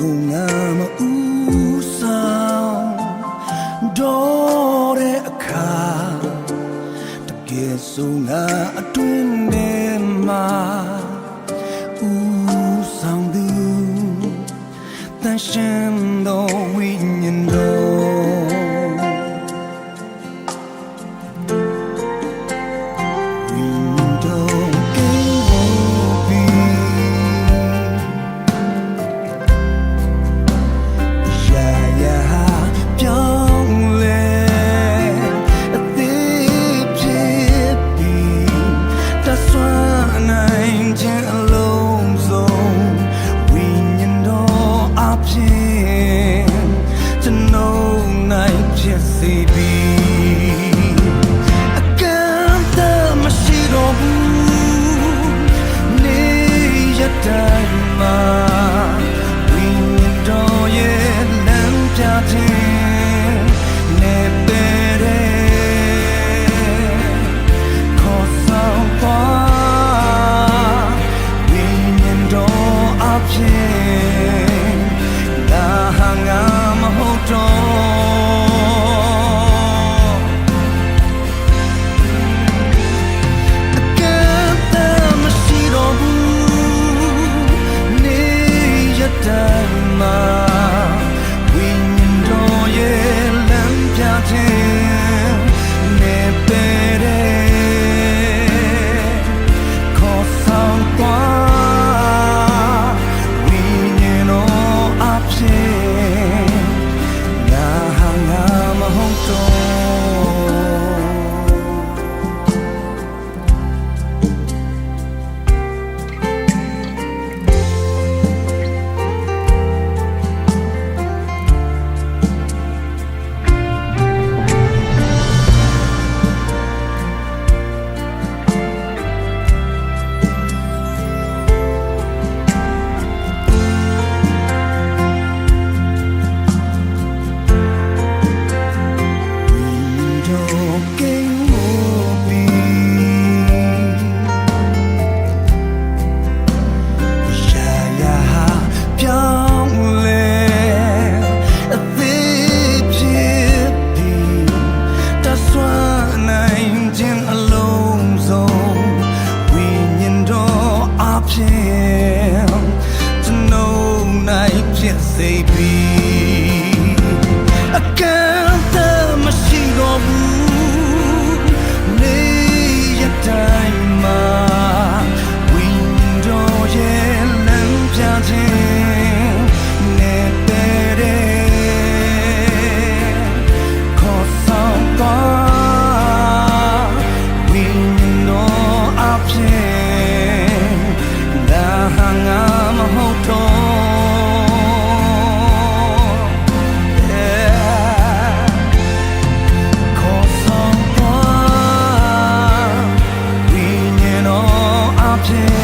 ကိုငါမဦးဆောင်တော့တဲ့အခါတကယ်ဆုံးငါအတွင်းထဲမှာဦးဆောင်သူတန်ရှင် ဖြစ်စေပြီအကန့်အသတ်မရှိတော့ဘူးနေရတဲ့ object